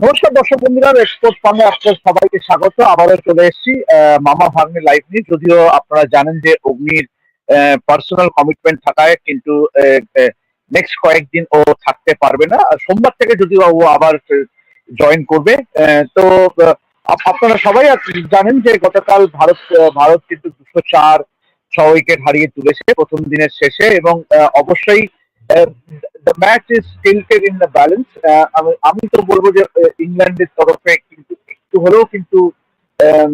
নমস্কার দর্শক বন্ধুরা এক্সপোর্ট ফার্মে আপনাদের সবাইকে স্বাগত। আবারও চলে এসেছি মামা ভাগ্নে লাইভ নিয়ে। যদিও আপনারা জানেন যে অগ্নির পার্সোনাল কমিটমেন্ট থাকায় কিন্তু নেক্সট কয়েকদিন ও থাকতে পারবে না। সোমবার থেকে যদিও ও আবার জয়েন করবে তো আপনারা সবাই জানেন যে গতকাল ভারত ভারত কিন্তু দুশো চার ছ উইকেট হারিয়ে তুলেছে প্রথম দিনের শেষে এবং অবশ্যই the match is tilted in the balance আমি তো বলব যে ইংল্যান্ডের তরফে কিন্তু একটু হলেও কিন্তু আম,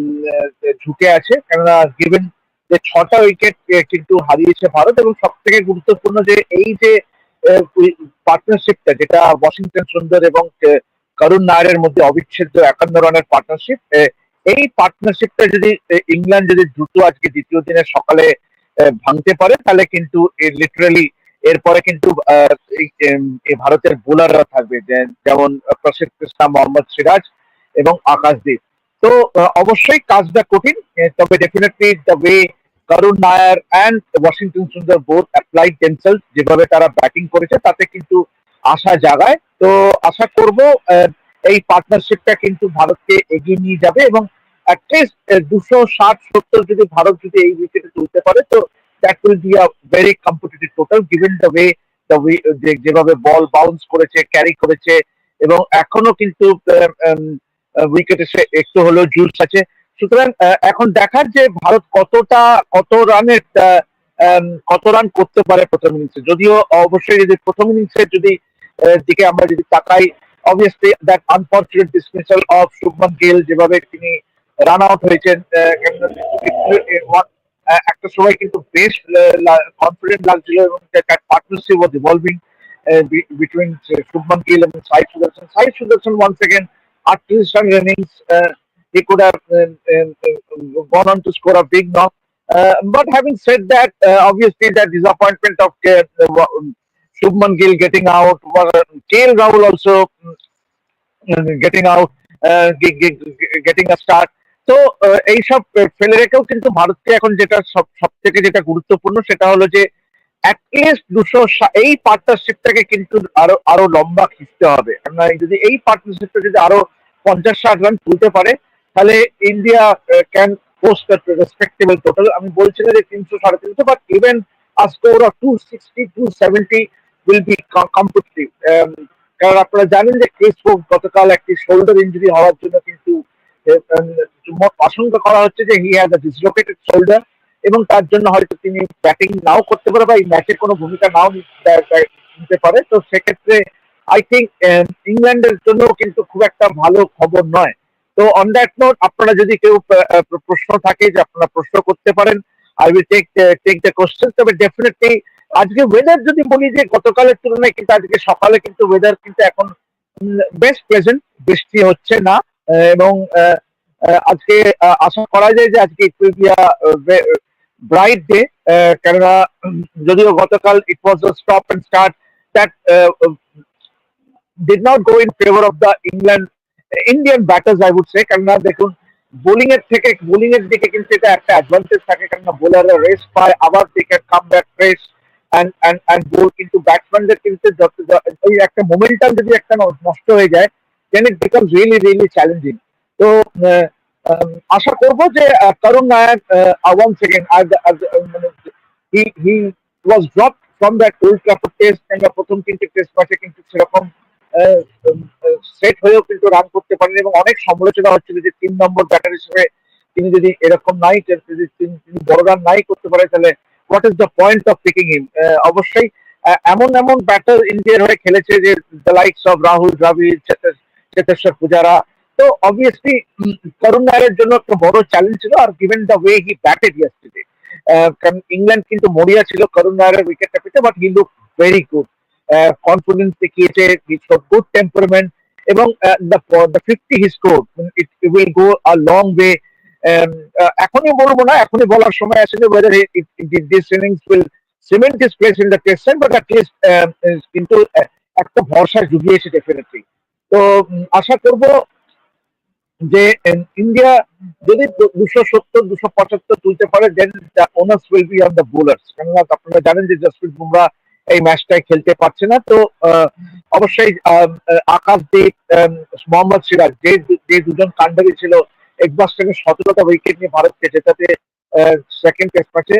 ঝুঁকে আছে। কেননা গিভেন যে ছটা উইকেট কিন্তু হারিয়েছে ভারত এবং সব থেকে গুরুত্বপূর্ণ যে এই যে পার্টনারশিপটা যেটা ওয়াশিংটন সুন্দর এবং করুণ নায়ারের মধ্যে অবিচ্ছেদ্য একান্ন রানের পার্টনারশিপ এই পার্টনারশিপটা যদি ইংল্যান্ড যদি দ্রুত আজকে দ্বিতীয় দিনের সকালে ভাঙতে পারে তাহলে কিন্তু লিটারালি এরপরে কিন্তু ভারতের বোলাররা থাকবে যেমন প্রসিদ্ধ কৃষ্ণা মোহাম্মদ সিরাজ এবং আকাশদীপ। তো অবশ্যই কাজটা কঠিন তবে definitely the way Karun Nair and Washington Sundar board applied tensile যেভাবে তারা ব্যাটিং করেছে, তাতে কিন্তু আশা জাগায়। তো, আশা করব এই পার্টনারশিপটা কিন্তু ভারতকে এগিয়ে নিয়ে যাবে এবং অ্যাটলিস্ট দুশো ষাট সত্তর যদি ভারত যদি এই উইকেটে তুলতে পারে, তো that will be a very competitive total given the way the way যেভাবে বল বাউন্স করেছে ক্যারি করেছে এবং এখনও কিন্তু উইকেটে সে একটু হলেও জুস আছে। সুতরাং আহ, এখন দেখার যে ভারত কতটা কত রানের উম, কত রান করতে পারে প্রথম ইনিংসে যদিও অবশ্যই যদি প্রথম ইনিংসে যদি দিকে আমরা যদি তাকাই obviously that unfortunate dismissal of Shubman Gill যেভাবে তিনি রান আউট হয়েছেন একটা সময় কিন্তু বেশ কনফিডেন্ট লাগছিল এবং that partnership was evolving between Shubman Gill এবং সাই সুদর্শন সাই সুদর্শন ওয়ান সেকেন্ড আটত্রিশ run innings he could have um, um, um, gone on to score a big knock. Uh, but having said that, uh, obviously the disappointment of uh, um, Shubman Gill getting out, uh, KL Rahul also um, getting out, uh, ge- ge- ge- getting a start. তো এইসব ফেলে রেখেও কিন্তু ভারতকে এখন যেটা সব সব থেকে যেটা গুরুত্বপূর্ণ সেটা হলো যে অ্যাটলিস্ট দুশো এই পার্টনারশিপটাকে কিন্তু আরও আরও লম্বা খিঁচতে হবে। এই যদি এই পার্টনারশিপটা যদি আরও পঞ্চাশ ষাট রান তুলতে পারে, তাহলে India can post respectable total আমি বলছি না যে তিনশো সাড়ে তিনশো but even a of two sixty to seventy will be competitive কারণ আপনারা জানেন যে ক্রিস গতকাল একটি শোল্ডার ইঞ্জুরি হওয়ার জন্য কিন্তু আশঙ্কা করা হচ্ছে যে হি হ্যাজ ডিসলোকেটেড শোল্ডার এবং তার জন্য হয়তো তিনি ব্যাটিং নাও করতে পারে বা এই ম্যাচে কোনো ভূমিকা নাও নিতে- পারে। তো সেক্ষেত্রে আই থিঙ্ক ইংল্যান্ডের জন্য কিন্তু খুব একটা ভালো খবর নয়। তো অন দ্যাট নোট আপনারা যদি কেউ প্রশ্ন থাকে যে আপনারা প্রশ্ন করতে পারেন I will take take the question তবে ডেফিনেটলি আজকে ওয়েদার যদি বলি যে গতকালের তুলনায় কিন্তু আজকে সকালে কিন্তু ওয়েদার কিন্তু এখন বেশ প্রেজেন্ট বৃষ্টি হচ্ছে না। এবং আজকে আশা করা যায় যে আজকে বি ব্রাইট ডে কেননা যদিও গতকাল it was the stop and start that did not go in favor of the England Indian batters I would say কেননা দেখুন বোলিং এর থেকে বোলিং এর দিকে কিন্তু এটা একটা অ্যাডভান্টেজ থাকে, কেননা বোলাররা রেস্ট পায়, আবার দিকে come back fresh and and and bowl কিন্তু ব্যাটসম্যানদের কিন্তু ওই একটা মোমেন্টাম যদি একটা নষ্ট হয়ে যায় then it becomes really really challenging তো আহ, আম, আশা করব যে আহ, করুণ নায়ক ওয়ান সেকেন্ড মানে he he was drop from that Old Trafford test কিংবা প্রথম কিন্তু টেস্ট ম্যাচে কিন্তু সেরকম সেট হয়েও কিন্তু রান করতে পারেন এবং অনেক সমালোচনা হচ্ছিল যে তিন নম্বর ব্যাটার হিসেবে তিনি যদি এরকম নাই তিনি বড় রান নাই করতে পারে তাহলে what is the point of picking him অবশ্যই এমন এমন ব্যাটার ইন্ডিয়ার হয়ে খেলেছে যে the likes of Rahul Dravid Cheteshwar Pujara. তো অবভিয়াসলি করুণ নায়ারের জন্য একটা বড় চ্যালেঞ্জ ছিল আর given the way he batted yesterday কারণ ইংল্যান্ড কিন্তু মরিয়া ছিল করুণ নায়ারের উইকেটটা পেতে but he look very good confidence দেখিয়েছে গুড টেম্পারমেন্ট এবং the fifty he score it will go a long way এখনই বলব না, এখনই বলার সময় আসলে whether this innings will cement his place in the test but at least কিন্তু একটা ভরসা জুগিয়েছে ডেফিনেটলি তো, আশা করব যে ইন্ডিয়া যদি দুশো সত্তর, দুশো পঁচাত্তর তুলতে পারে then onus will be on the bowlers কেননা, আপনারা জানেন যে জসপ্রীত বুমরা এই ম্যাচটায় খেলতে পারছে না, তো অবশ্যই আকাশদীপ মোহাম্মদ সিরাজ, যে যে দুজন কাণ্ডারি ছিল একবাস্টনে সতেরোটা উইকেট নিয়ে ভারতকে জেতাতে সেকেন্ড টেস্ট ম্যাচে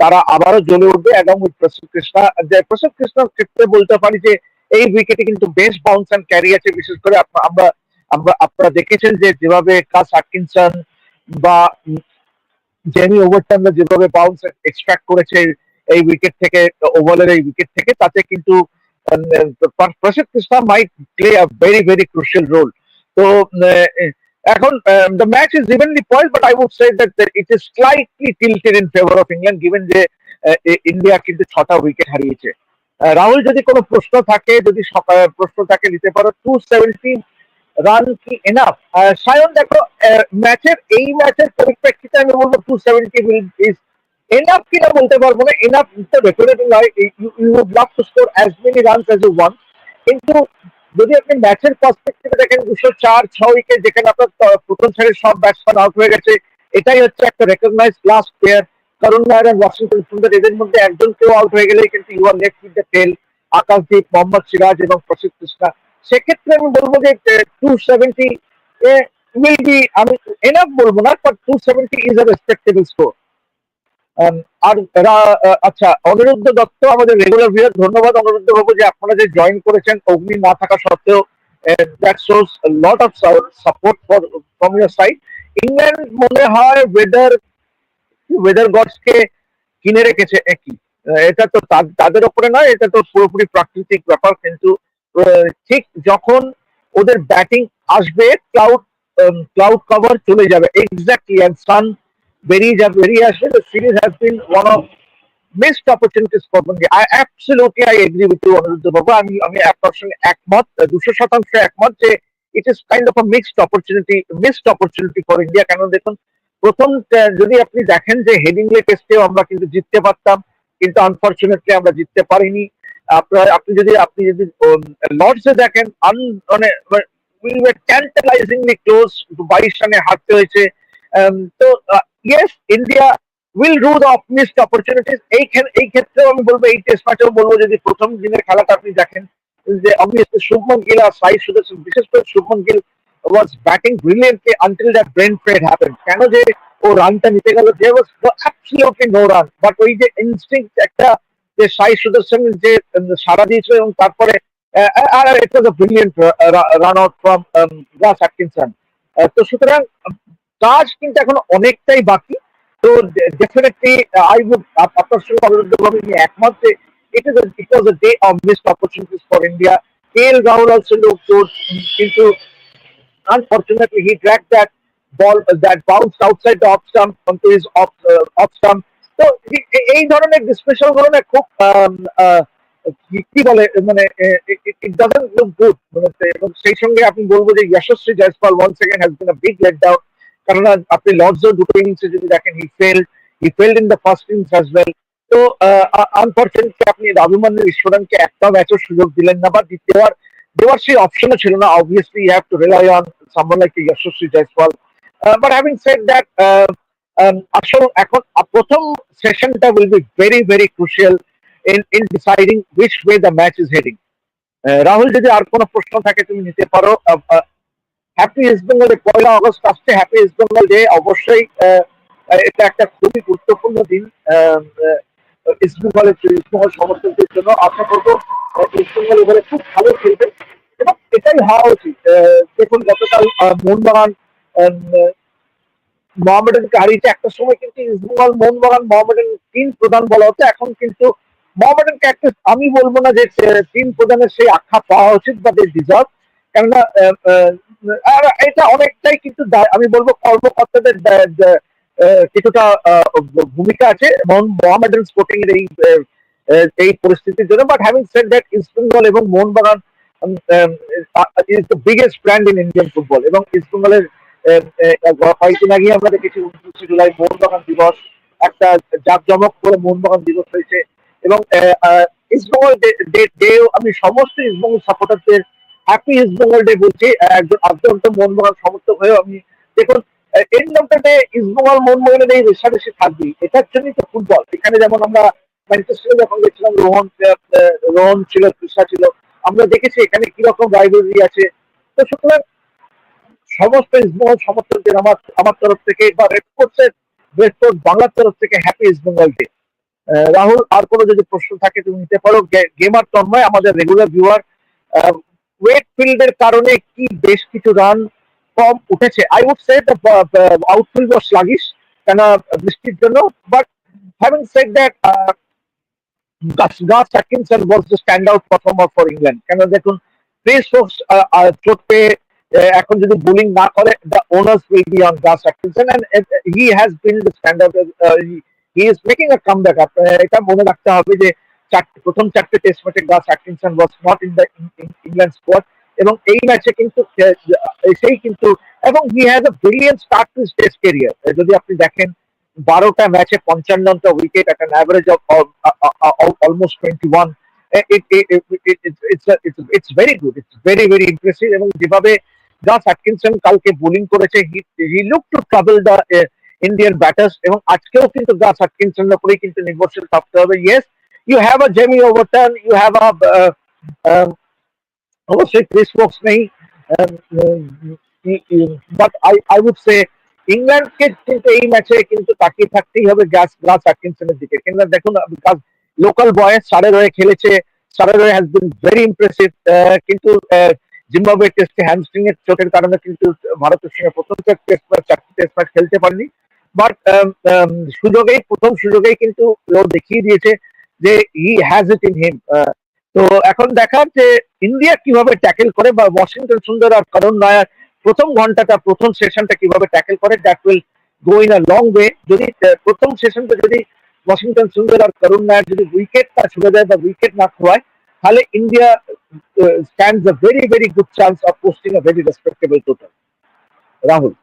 তারা আবারও জ্বলে উঠবে, এবং প্রসিদ্ধ কৃষ্ণা, যে প্রসিদ্ধ কৃষ্ণার ক্ষেত্রে বলতে পারি যে এই উইকেটে কিন্তু বেশ বাউন্স অ্যান্ড ক্যারি আছে, বিশেষ করে আমরা আমরা, আপনারা দেখেছেন যে যেভাবে কাস আটকিনসন বা জেমি ওভারটার্নার যেভাবে বাউন্স এক্সট্রাক্ট করেছে এই উইকেট থেকে ওভারের এই উইকেট থেকে, তাতে কিন্তু Krishna might play a very very crucial role তো এখন the match is evenly poised but I would say that it is slightly tilted in favour of England given যে ইন্ডিয়া কিন্তু ছটা উইকেট হারিয়েছে। রাহুল, যদি কোনো প্রশ্ন থাকে, যদি প্রশ্ন থাকে নিতে পারো টু সেভেন্টি রান কি এনাফ সায়ন, দেখো ম্যাচের এই ম্যাচের পরিপ্রেক্ষিতে আমি বলব টু সেভেন্টি ইজ এনাফ কিনা বলতে পারব না। এনাফ তো ডেফিনেটলি নয়। You would love to score as many runs as you want কিন্তু যদি আপনি ম্যাচের পার্সপেক্টিভে দেখেন, দুশো চার, ছ উইকেট যেখানে আপনার প্রথম সারির সব ব্যাটসম্যান আউট হয়ে গেছে, এটাই হচ্ছে একটা রেকগনাইজ ক্লাস প্লেয়ার করুণ নায়ার and ওয়াশিংটন সুন্দর এদের মধ্যে একজন কেউ আউট হয়ে গেলেই কিন্তু you R left with the টেল আকাশদীপ মোহাম্মদ সিরাজ এবং প্রসিদ্ধ কৃষ্ণা সেক্ষেত্রে আমি বলব যে টু সেভেন্টি উইল বি আমি এনাফ বলব না but two seventy is a respectable score আর আচ্ছা অনিরুদ্ধ দত্ত আমাদের রেগুলার ভিউয়ার ধন্যবাদ অনিরুদ্ধ বাবু যে আপনারা যে জয়েন করেছেন, অগ্নি না থাকা সত্ত্বেও that shows lot of support for from their side England মনে হয় ওয়েদার ওয়েদার গডসকে কিনে রেখেছে একই। এটা তো তাদের ওপরে নয়, এটা তো পুরোপুরি প্রাকৃতিক ব্যাপার, কিন্তু ঠিক যখন ওদের ব্যাটিং আসবে ক্লাউড ক্লাউড কভার চলে যাবে। এক্স্যাক্টলি সান বেরিয়ে যাবে, বেরিয়ে আসবে। Series has been one of missed opportunities for India I I agree with you বাবু আমি আমি আপনার সঙ্গে একমত দুশো শতাংশ একমত যে it kind of a mixed opportunity missed opportunity for India কেন দেখুন প্রথম যদি আপনি দেখেন যে হেডিংলে টেস্টেও আমরা কিন্তু জিততে পারতাম, কিন্তু আনফরচুনেটলি আমরা জিততে পারিনি। আপনার, আপনি যদি আপনি যদি লর্ডসে দেখেন আন মানে ক্লোজ বাইশ রানে হারতে হয়েছে। তো yes India will rue the missed opportunities এই এই ক্ষেত্রেও আমি বলব, এই টেস্ট ম্যাচেও বলব, যদি প্রথম দিনের খেলাটা আপনি দেখেন, যে অবভিয়াসলি শুভমন গিল আর সাই সুদর্শন, বিশেষ করে Shubman Gill was batting brilliantly until that brain fade happen কেন যে ও রানটা নিতে গেল? They was absolutely no run but ওই যে ইনস্টিংক্ট একটা যে সাই সুদর্শন যে সাড়া দিয়েছিল এবং তারপরে আর it was a brilliant run out from Gus Atkinson তো সুতরাং কাজ কিন্তু এখন অনেকটাই বাকি। তো ডেফিনেটলি আই উড আপনার সঙ্গে অনুরোধভাবে আমি একমত যে it is it was a day of missed opportunities for India K L Rahul also look good কিন্তু unfortunately he dragged that ball uh, that bounced outside the off stump onto his off uh, off stump. তো এ- এ- এই ধরনের ডিসপ্রেশনগুলো না খুব আম, আহ, কি- কি বলে মানে ইট ডাজন্ট লুক গুড মানে সে- এবং সেই সঙ্গে আপনি বলব যে Yashasvi Jaiswal one second has been a big let down কারণ আপনি লর্ডসও দুটো ইনিংসে যদি দেখেন he fail he failed in the first innings as well তো আনফর্চুনেটলি আপনি রাবিমান্নের ঈশ্বরানকে একটা ম্যাচও সুযোগ দিলেন না বা দি- দেওয়ার দেওয়ার সেই অপশনও ছিল না obviously you have to rely on someone like Yashasvi Jaiswal but having said that আসল এখন আ- প্রথম সেশনটা will be very very crucial in in deciding which way the match is heading Rahul যদি আর কোনো প্রশ্ন থাকে তুমি নিতে পারো হ্যাপি ইস্ট বেঙ্গল পয়লা আগস্ট আসছে হ্যাপি ইস্ট বেঙ্গল ডে অবশ্যই এটা একটা খুবই গুরুত্বপূর্ণ দিন ইস্ট বেঙ্গলের ইস্ট বেঙ্গল সমর্থকদের জন্য। আশা করব ইস্ট বেঙ্গল এবারে খুব ভালো খেলবে। এবং এটাই হওয়া উচিত। দেখুন গতকাল মোহনবাগান আহ, মোহামেডানকে হারিয়েছে একটা সময় কিন্তু ইস্টবেঙ্গল মোহনবাগান মোহামেডান তিন প্রধান বলা হতো এখন কিন্তু মোহামেডানকে একটা আমি বলব না যে তিন প্রধানের সেই আখ্যা পাওয়া উচিত বা দে ডিজার্ভ কেননা আর এটা অনেকটাই কিন্তু আমি বলব কর্মকর্তাদের কিছুটা ভূমিকা আছে মোহামেডান স্পোর্টিং এর এই পরিস্থিতির জন্য। But having said that East Bengal এবং Mohun Bagan is the biggest brand in Indian football এবং ইস্টবেঙ্গলের আহ, আহ, কয়েকদিন আগে আমরা দেখেছি উনত্রিশে জুলাই মোহনবাগান দিবস একটা জাঁকজমক করে মোহনবাগান দিবস হয়েছে। এবং ইস্টবেঙ্গল ডে ডেও আমি সমস্ত ইস্টবেঙ্গল সাপোর্টারদের হ্যাপি ইস্টবেঙ্গল ডে বলছি। একজন আদ্যন্ত মোহনবাগান সমর্থক হয়েও আমি দেখুন end of the day East Bengal মোহনবাগানের এই রেশারেশি থাকবেই। এটার জন্যই তো ফুটবল এখানে যেমন আমরা ম্যানচেস্টারে যখন গেছিলাম রোহন রোহন ছিল তৃষা ছিল আমরা দেখেছি এখানে কীরকম লাইব্রেরি আছে। তো সুতরাং সমস্ত ইস্টবেঙ্গল সমর্থকদের আমার আমার তরফ থেকে বা রেড ফোর্সের রেড ফোর্স বাংলার তরফ থেকে হ্যাপি ইস্টবেঙ্গল ডে রাহুল, আর কোনো যদি প্রশ্ন থাকে তুমি নিতে পারো। গেমার তন্ময়, আমাদের রেগুলার ভিউয়ার ওয়েট ফিল্ডের কারণে কি বেশ কিছু রান কম উঠেছে? I would say outfield was sluggish কেন বৃষ্টির জন্য but having said that Gus Atkinson was the stand out performer for England কেন দেখুন প্রেস ফোর্স চোট পেয়ে আহ, এখন যদি বোলিং না করে the onus will be on Gus Atkinson and he has been the stand out he is making a comeback এটা মনে রাখতে হবে যে চারটে প্রথম চারটে টেস্ট ম্যাচে Gus Atkinson was not in the England squad এবং এই ম্যাচে কিন্তু আহ, সেই কিন্তু এবং he has a brilliant start to test career যদি আপনি দেখেন বারোটা ম্যাচে পঞ্চান্নটা wicket at an average of of almost 21 it, it, it, it, it, it's, a, it's, it's very good. It's very very impressive এবং যেভাবে গাস অ্যাটকিনসন কালকে bowling করেছে he look to trouble the Indian batters এবং আজকেও কিন্তু গাস অ্যাটকিনসনের উপরেই কিন্তু নির্ভরশীল থাকতে হবে। Yes you have a Jamie Overton you have a অবশ্যই ক্রিস বক্স নেই। But I I would say ইংল্যান্ডকে কিন্তু এই ম্যাচে কিন্তু তাকিয়ে থাকতেই হবে গ্যাস গ্লাস অ্যাটকিনসনের দিকে। কিন্তু দেখুন লোকাল বয়েস সারের হয়ে খেলেছে। সারের হয়ে হ্যাজ বিন ভেরি ইমপ্রেসিভ কিন্তু জিম্বাবুয়ে টেস্টে হ্যামস্ট্রিং এর চোটের কারণে কিন্তু ভারতের সঙ্গে প্রথম টেস্ট ম্যাচ চারটি টেস্ট ম্যাচ খেলতে পারেনি। বাট সুযোগেই, প্রথম সুযোগেই কিন্তু ও দেখিয়ে দিয়েছে যে he has it in him তো এখন দেখার যে ইন্ডিয়া কীভাবে ট্যাকেল করে বা ওয়াশিংটন সুন্দর আর করণ নায়ার প্রথম ঘন্টাটা, প্রথম সেশনটা কীভাবে ট্যাকেল করে that will go in a long way যদি প্রথম সেশনটা যদি ওয়াশিংটন সুন্দর আর করুণ নায়ার যদি উইকেট না ছুড়ে দেয় বা উইকেট না খোয়ায় তাহলে India stands a very very good chance of posting a very respectable total Rahul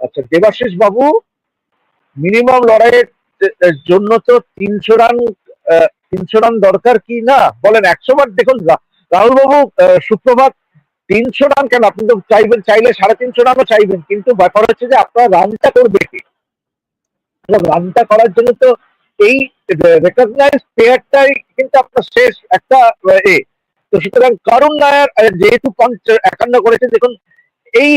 আচ্ছা দেবাশিস বাবু মিনিমাম লড়াইয়ের জন্য তো তিনশো রান তিনশো রান দরকার কি না? বলেন, একশো বার দেখুন রাহুল বাবু সুপ্রভাত তিনশো রান কেন? আপনি তো চাইবেন, চাইলে সাড়ে তিনশো রানও চাইবেন। কিন্তু ব্যাপার হচ্ছে যে আপনার রানটা করবে কি? রানটা করার জন্য তো এই রেকগনাইজ প্লেয়ারটাই কিন্তু আপনার শেষ একটা, এ। তো সুতরাং করুণ নায়ার যেহেতু একান্ন করেছে, দেখুন, এই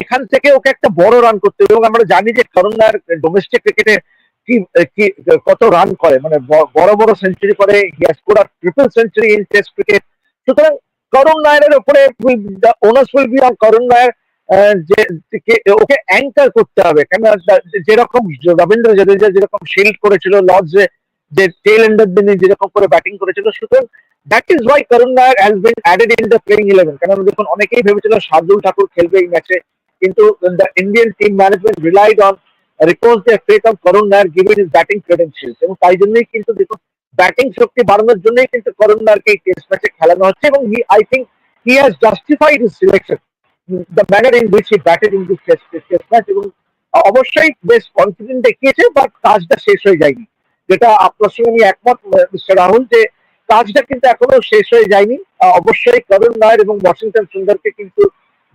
এখান থেকে ওকে একটা বড় রান করতে এবং আমরা জানি যে করুণ নায়ার ডোমেস্টিক ক্রিকেটে কি কত রান করে। মানে বড় বড় সেঞ্চুরি করে score triple century in test cricket সুতরাং করুণ নায়ারের উপরে owners will be on Karun Nair যে ওকে অ্যাঙ্কার করতে হবে। কেন যেরকম রবীন্দ্র জাদেজা যেরকম শিল্ড করেছিল লর্ডসে যে টেল এন্ডার দিনে যেরকম করে ব্যাটিং করেছিল, সুতরাং that is why Karun Nair has been added in the playing eleven কারণ দেখুন, অনেকেই ভেবেছিল শার্দুল ঠাকুর খেলবে এই ম্যাচে কিন্তু the Indian team management relied on repose the fate of Karun Nair given is batting credentials এবং তাই জন্যই কিন্তু দেখুন ব্যাটিং শক্তি বাড়ানোর জন্যই কিন্তু করুণ নায়ারকে এই টেস্ট ম্যাচে খেলানো হচ্ছে এবং he I think he has justified his selection the manner in which he batted in this test test match এবং অবশ্যই বেশ কনফিডেন্ট দেখিয়েছে বাট কাজটা শেষ হয়ে যায়নি। যেটা আপনার সঙ্গে আমি একমত মিস্টার রাহুল, যে কাজটা কিন্তু এখনও শেষ হয়ে যায়নি। অবশ্যই করুণ নায়ার এবং ওয়াশিংটন সুন্দরকে কিন্তু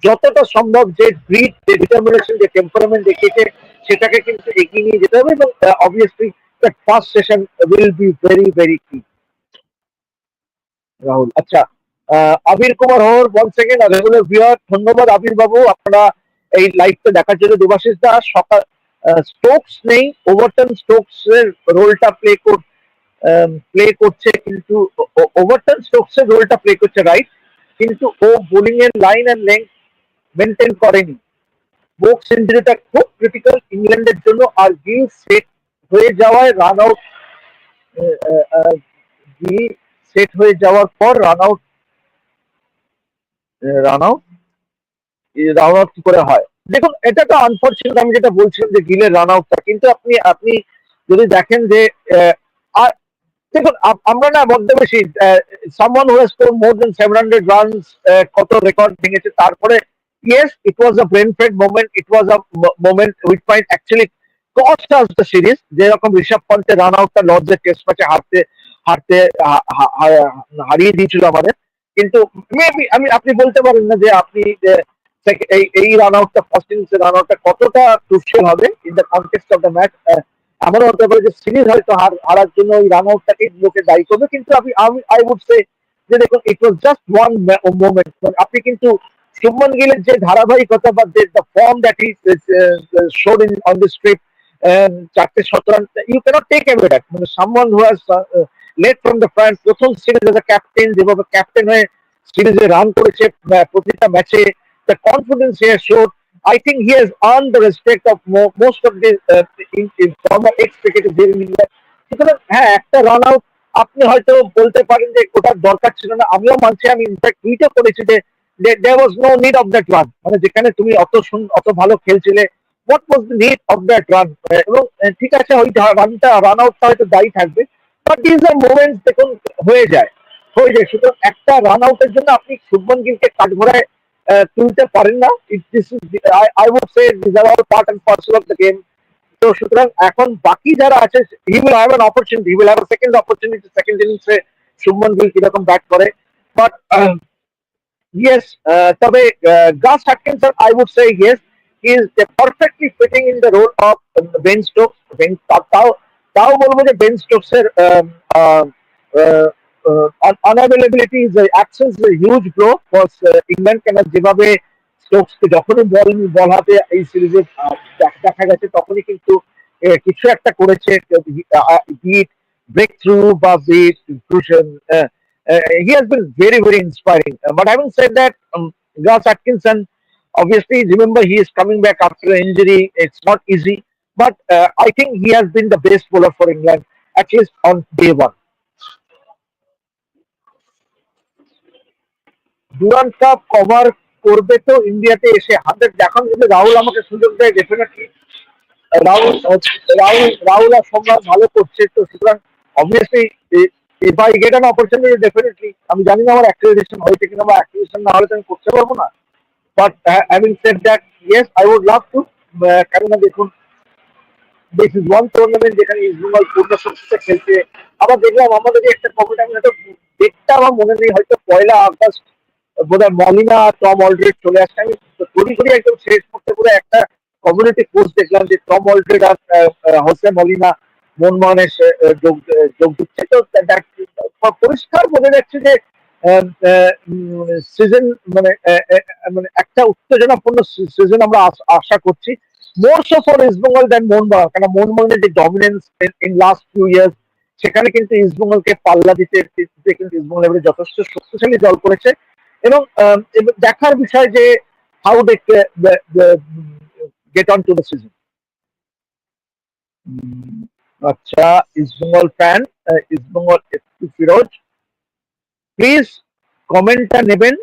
যতটা সম্ভব যে গ্রিড যে ডিটারমিনেশন যে টেম্পারমেন্ট দেখিয়েছে, সেটাকে কিন্তু এগিয়ে নিয়ে যেতে হবে এবং obviously that first session will be very very কি রাহুল আচ্ছা Abir Kumar Hore one second regular viewer ধন্যবাদ আবির বাবু, আপনারা এই লাইভটা দেখার জন্য দেবাশিস দা, সকাল স্টোকস নেই ওভারটন স্টোকস এর রোলটা প্লে কর প্লে করছে, কিন্তু ওভারটন স্টোকস এর রোলটা প্লে করছে রাইট কিন্তু ও বোলিং এর লাইন এন্ড লেন্থ মেনটেন করেনি। বোক্স ইঞ্জুরিটা খুব ক্রিটিক্যাল ইংল্যান্ডের জন্য, আর গিল সেট হয়ে যাওয়ায় রান আউট সেট হয়ে যাওয়ার পর run out run out run out করে হয়? দেখুন, এটা তো আনফর্চুনেট আমি যেটা বলছিলাম যে গিলের রান আউটটা কিন্তু আপনি আপনি যদি দেখেন যে আর দেখুন আমরা না মধ্যে বেশি someone who score more than seven hundred runs কত রেকর্ড ভেঙেছে, তারপরে yes it was a brain fade moment it was a moment with might actually cost us the series, যেরকম ঋষভ পন্থের রান আউটটা লর্ডসের টেস্ট ম্যাচে হারতে হারতে হারিয়ে দিয়েছিল আমাদের। কিন্তু মেবি আমি, আপনি বলতে পারেন না যে আপনি এই রান আউটটা ফার্স্ট ইনিংসের রান আউটটা কতটা ক্রুশিয়াল হবে in the context of the match এমনও হতে পারে যে সিরিজ হয়তো হার, হারার জন্য ওই রান আউটটাকে লোকে দায়ী করবে। কিন্তু আমি আই উড সে যে দেখুন it was just one moment আপনি কিন্তু শুভমন গিলের যে ধারাবাহিকতা বা the form that is showed in on this trip চারটে শতরান you can't take away that মানে someone who has led from the front প্রথম সিরিজ এজ ক্যাপ্টেন যেভাবে ক্যাপ্টেন হয়ে সিরিজে রান করেছে প্রতিটা ম্যাচে the confidence here showed I think he has earned the respect of mo most of the uh, in, in former ex-cricketers. সুতরাং হ্যাঁ একটা রান আউট আপনি হয়তো বলতে পারেন যে ওটার দরকার ছিল না। আমিও মানছি আমি ইনফ্যাক্ট টুইটও করেছি যে there was no need of that run মানে যেখানে তুমি অত অত ভালো খেলছিলে what was the need of that run এবং ঠিক আছে, ওই রানটা রান আউটটা হয়তো দায়ী থাকবে বাট দিস আর মোমেন্টস দেখুন, হয়ে যায় হয়ে যায়। সুতরাং একটা রান আউটের জন্য আপনি শুভমন গিলকে কাঠঘোড়ায় তুলতে পারেন না। This is I would say this are all part and parcel of the game তো সুতরাং এখন বাকি যারা আছে he will have an opportunity he will have second opportunity second ইনিংসে শুভমন গিল কীরকম ব্যাট করে। বাট ইয়েস তবে Gus Atkinson I would say yes he is perfectly fitting in the role of Ben Stokes Ben তাও তাও বলব যে Ben স্টোকসের unavailability is absence huge blow for England কেন যেভাবে স্টোকসকে যখনই বল বল হাতে এই সিরিজে দেখা গেছে তখনই কিন্তু আহ, কিছু একটা করেছে বিট ব্রেক থ্রু বা bit inclusion he has been very very inspiring but having said that Gus Atkinson obviously remember he is coming back after an injury. It's not easy. But uh, i think he has been the best bowler for england at least on day one. Durand Cup cover করবে তো ইন্ডিয়াতে এসে hundred এখন যদি রাহুল আমাকে সুযোগ দেয় definitely Rahul Rahul Rahul আর সম্রাট ভালো করছে তো সুতরাং obviously if I get an opportunity definitely আমি জানি না আমার অ্যাক্টিভিটেশন হয়েছে কিনা বা অ্যাক্টিভিটেশন না হলে তো আমি করতে পারব না। But having said that yes I would love to কেননা দেখুন দিস ইজ ওয়ান টুর্নামেন্ট যেখানে ইস্ট বেঙ্গল পূর্ণ শক্তিতে খেলছে। আবার দেখলাম আমাদের একটা কমেন্ট আমি হয়তো ডেটটা আমার মনে নেই হয়তো পয়লা আগস্ট বোধহয় মলিনা টম অলড্রেড চলে আসছে। আমি তড়ি ঘড়ি একদম শেষ করতে করে একটা কমিউনিটি পোস্ট দেখলাম যে টম অলড্রেড আর আহ, মলিনা মনমোহনের যোগ যোগ দিচ্ছে। তো that- পরিষ্কার বোঝা যাচ্ছে যে সিজন মানে মানে একটা উত্তেজনাপূর্ণ সিজন আমরা আশা করছি। More so for East Bengal then Mohun Bagan কারণ মোহনবাগানের যে dominance in last few years সেখানে কিন্তু ইস্ট বেঙ্গলকে পাল্লা দিতে কিন্তু ইস্ট বেঙ্গল এবারে যথেষ্ট শক্তিশালী দল করেছে। এবং দেখার বিষয় যে how they get on to the season আচ্ছা East Bengal fan East Bengal একটু ফিরোজ প্লিজ কমেন্টটা নেবেন।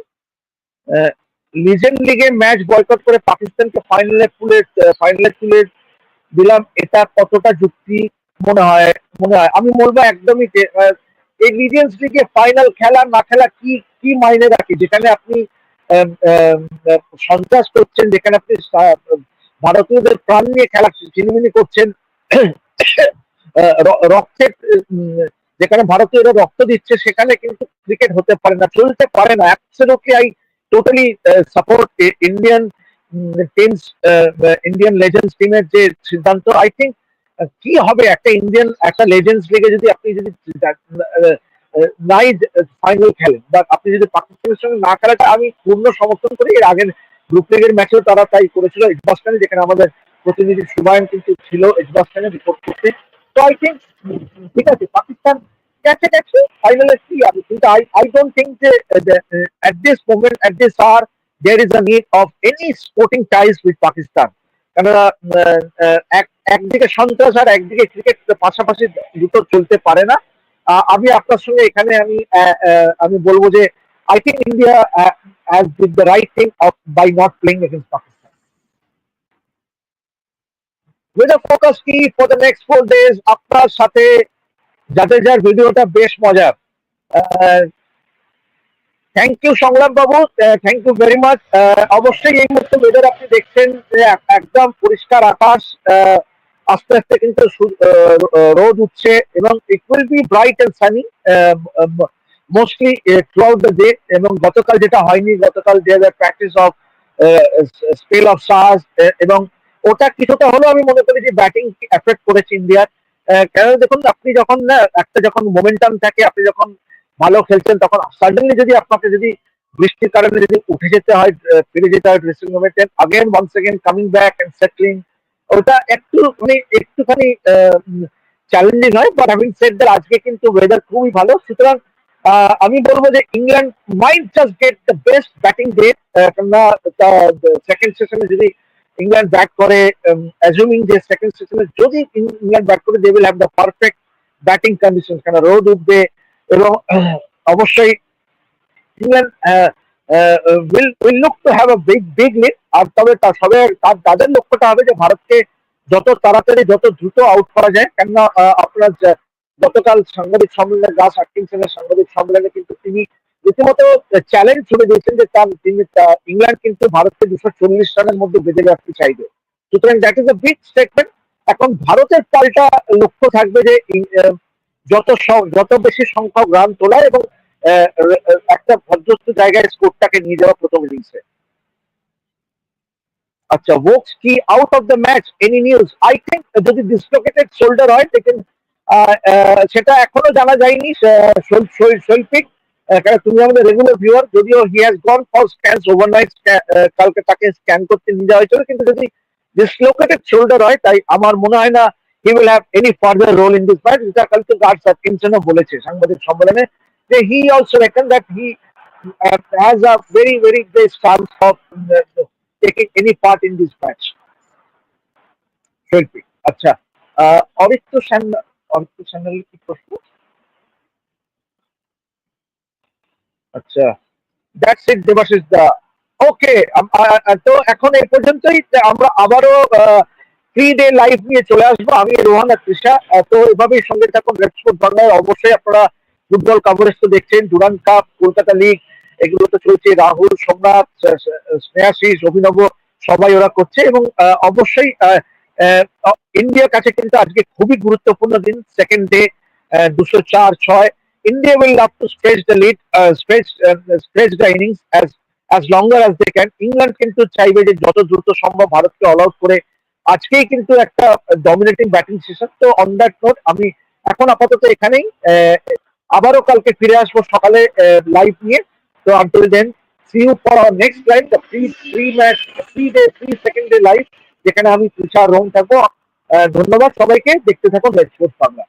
লিজেন্ড লিগে ম্যাচ বয়কট করে পাকিস্তানকে ফাইনালে তুলে ফাইনালে তুলে দিলাম। এটা কতটা যুক্তি মনে হয় মনে হয়? আমি বলব একদমই এই লিজেন্স লিগে ফাইনাল খেলা না খেলা কি কি মাইনে রাখে? যেখানে আপনি সন্ত্রাস করছেন, যেখানে আপনি ভারতীয়দের প্রাণ নিয়ে খেলা চিনিমিনি করছেন রক্তের যেখানে ভারতীয়রা রক্ত দিচ্ছে, সেখানে কিন্তু ক্রিকেট হতে পারে না, চলতে পারে না। Absolutely I totally support Indian teams Indian legends টিমের যে সিদ্ধান্ত আই থিঙ্ক কি হবে একটা ইন্ডিয়ান একটা লেজেন্ডস লিগে যদি আপনি যদি নাই ফাইনাল খেলেন, বা আপনি যদি পাকিস্তানের সঙ্গে না খেলাটা আমি পূর্ণ সমর্থন করি, এর আগের গ্রুপ লিগের ম্যাচেও তারা তাই করেছিল এজবাস্টানে যেখানে আমাদের প্রতিনিধি সুবায়ন কিন্তু ছিল এজবাস্টানে রিপোর্ট করতে। তো আই থিঙ্ক ঠিক আছে, পাকিস্তান গেছে গেছে ফাইনালে কি হবে কিন্তু আই আই ডোন্ট থিঙ্ক যে at this moment at this R there is a need of any sporting ties with Pakistan কেননা আহ, আহ, এক- একদিকে সন্ত্রাস আর একদিকে ক্রিকেট পাশাপাশি দুটো চলতে পারে না। আহ, আমি আপনার সঙ্গে এখানে আমি আহ, আহ, আমি বলব যে I think India has did the right thing of by not playing against Pakistan weather focus কি for the next four days আপনার সাথে জাদেজার ভিডিওটা বেশ মজার থ্যাংক ইউ সংগ্রাম বাবু থ্যাংক ইউ ভেরি মাচ অবশ্যই এই মুহূর্তে ওয়েদার আপনি দেখছেন যে একদম পরিষ্কার আকাশ। আস্তে আস্তে কিন্তু রোদ উঠছে এবং it will be bright and sunny mostly throughout the day এবং গতকাল যেটা হয়নি, গতকাল যে practice of spell of showers এবং ওটা কিছুটা হলেও আমি মনে করি যে ব্যাটিং এফেক্ট করেছে ইন্ডিয়ার কেন দেখুন, আপনি যখন, না, একটা যখন মোমেন্টাম থাকে, আপনি যখন ভালো খেলছেন, তখন সাডেনলি যদি আপনাকে যদি বৃষ্টির কারণে যদি উঠে যেতে হয় ফিরে যেতে হয় ড্রেসিং রুমে again one second coming back and settling ওটা একটু মানে একটুখানি চ্যালেঞ্জিং হয় বাট হ্যাভিং সেট দ্যাট আজকে কিন্তু ওয়েদার খুবই ভালো। সুতরাং আমি বলব যে England mind just get the best batting day কেননা সেকেন্ড সেশনে যদি ইংল্যান্ড ব্যাট করে অ্যাজুমিং যে সেকেন্ড সেশনে যদি ইংল্যান্ড ব্যাট করে they will have the perfect batting condition কেন রোদ উঠবে এবং, অবশ্যই England will will look to have a big big lead আর তবে তা সবে, তার- তাদের লক্ষ্যটা হবে যে ভারতকে যত তাড়াতাড়ি, যত দ্রুত আউট করা যায়। কেননা আপনার গতকাল সাংবাদিক সম্মেলনে, গাছ আটকিনসনের সাংবাদিক সম্মেলনে, কিন্তু তিনি রীতিমতো চ্যালেঞ্জ ছুড়ে দিয়েছেন যে তার তিনি ইংল্যান্ড কিন্তু ভারতকে দুশো চল্লিশ রানের মধ্যে বেঁধে রাখতে চাইবে। সুতরাং that is a big statement এখন ভারতের পাল্টা লক্ষ্য থাকবে যে যত যত বেশি সংখ্যক রান তোলা এবং একটা ভদ্রস্থ জায়গায় স্কোরটাকে নিয়ে যাওয়া প্রথম ইনিংসে আচ্ছা ওকস কি out of the match any news I think যদি ডিসলোকেটেড শোল্ডার হয় সেটা এখনও জানা যায়নি শৈল্পিক। কারণ তুমি আমাদের রেগুলার ভিউয়ার যদিও he has gone for scans overnight কালকে তাকে স্ক্যান করতে নিয়ে যাওয়া হয়েছিল কিন্তু যদি ডিসলোকেটেড শোল্ডার হয় তাই আমার মনে হয় না he will have any further role in this match যেটা কালকে গার্ড সার্কিনসনও বলেছে সাংবাদিক সম্মেলনে যে he also reckon that he has a very very great chance of taking any part in this match শৈল্পিক আচ্ছা আহ, অরিত্র সান্যাল অরিত্র সান্যালের কি প্রশ্ন? আচ্ছা দা। ওকে তো এখন এই পর্যন্তই আমরা আবারও থ্রি ডে লাইভ নিয়ে চলে আসব। আমি রোহান আর তৃষা তো এভাবেই সঙ্গে অবশ্যই আপনারা ফুটবল কভারেজ তো দেখছেন ডুরান কাপ কলকাতা লিগ এগুলো তো চলছে, রাহুল, সোমনাথ স্নেহাশিস অভিনব, সবাই ওরা করছে এবং অবশ্যই ইন্ডিয়ার কাছে কিন্তু আজকে খুবই গুরুত্বপূর্ণ দিন সেকেন্ড ডে দুশো চার, ছয়। India will love to stretch the lead, uh, stretch, uh, stretch the innings as as longer as they can. England কিন্তু চাইবে যে যত দ্রুত সম্ভব ভারতকে অল আউট করে আজকেই কিন্তু একটা ডমিনেটিং ব্যাটিং সেশন তো অন দ্যাট নোট আমি এখন আপাতত এখানেই আবারও কালকে ফিরে আসব সকালে লাইভ নিয়ে। তো until then see you for our next live the three three match three day three second day live যেখানে আমি তুষার রোহন থাকব। ধন্যবাদ সবাইকে। দেখতে থাকুন রেড স্পোর্টস বাংলা